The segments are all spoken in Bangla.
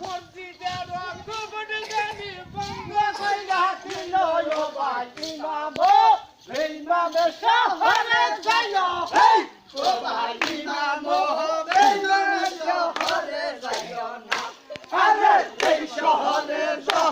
মসজিদের রক্ত বটে দেবী বঙ্গ কইলা কিনো বাই ইমাম ইমাম সাহারা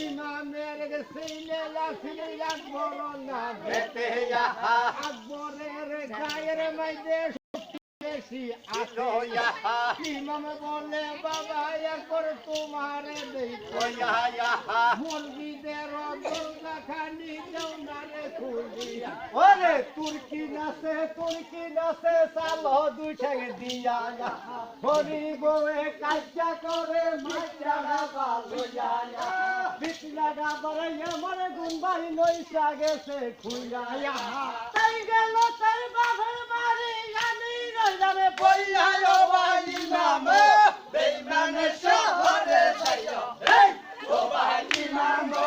ইমামের ছেলে লাফিলে বড় না আকবরের গায়ের মাইদে বেশি আছে ইমাম বলে বাবা একবার তোমারে দেখো মুরগিদের দরজা ওরে তুর্কি নাচে তুর্কি নাচে চালো দুই ঠেঙে দিয়া হরি বউয়ে কাজা করে মাইটা গাবা লইয়া বিছনা গাবারে আমার গুনবাই লইসা গেছে খুইয়া তাই গেল তাই বাপের বাড়ি, আমি রইলামে পইয়া বাড়ি নামে। বেইমানে শহরে যাইও ও বাড়ি নামো।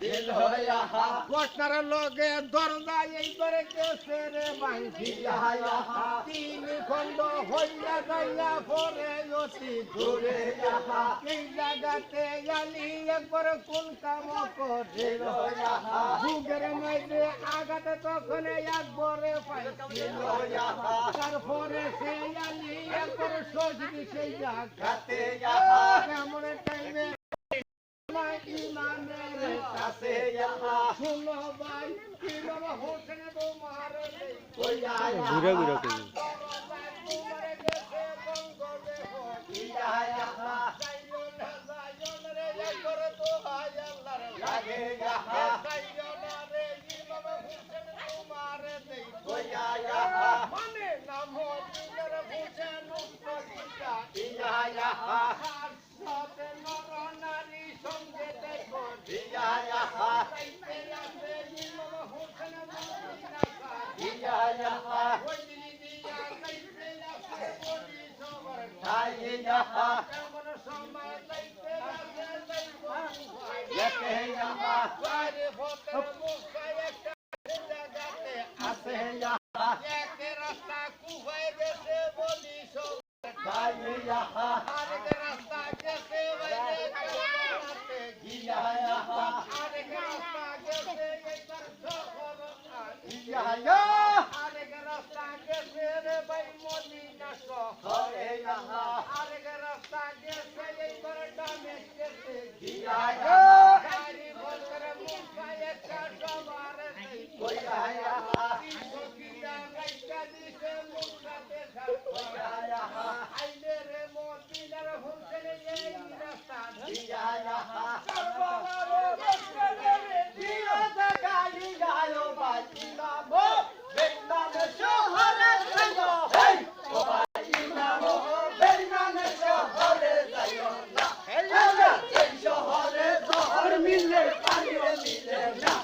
দিল। লগে দরজা এইবারে গেছে রে বাইছি তিন খন্ড হইয়া যাইয়া পরে অতি দূরে এই জায়গাতে আলি একবার কোন কাম করে। যুগের মধ্যে আগাতে তখন একবারে পাইছিল তারপরে সে আলি একবার সজদি সেই জায়গা গাতে ইয়াহা এমন টাইমে ইমামের কাছে ইয়াহা শুনো ভাই ইমাম হোসেন তোমার ঘুরে ঘুরে কই মানে? নাম ইয়াহা সাথে নর নারী সঙ্গে দেখো ইয়াহা ইয়াহা তাই ইয়াহা লেকে ইয়াহা আছে ইয়াহা তাই ইয়াহা ইয়াহা ইয়াহা আরেক রাস্তা গেছে রে ভাই মদিনা শহর হরে ইয়াহা আরেক রাস্তা গেছে এইবার ডানে গেছে ইয়াহা গাড়ি বলরে মুখা একটা সবার নেই কইয়া ইয়াহা সকিটা রাইকা দিছে মুখা দেখা ইয়াহা আইলে রে মদিনার হোসেন এই রাস্তা ইয়াহা সর্ববারে বসরে রে দিও দেখালি গায়ো বাজিনা মো বেন্দানে শহরে যাইও হেই ও বাজিনা মো বেন্দানে শহরে যাইও না হেলা সেই শহরে শহর মিলে পানিও মিলে না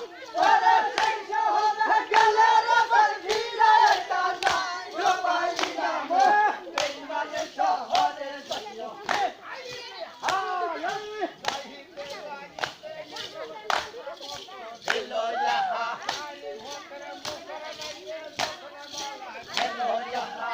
ওরে সেই শহরে গেলে রে বাজিনা কানা ও বাজিনা মো বেন্দানে শহরে যাইও হেই দিলো ইয়াহা দিলো ইয়াহা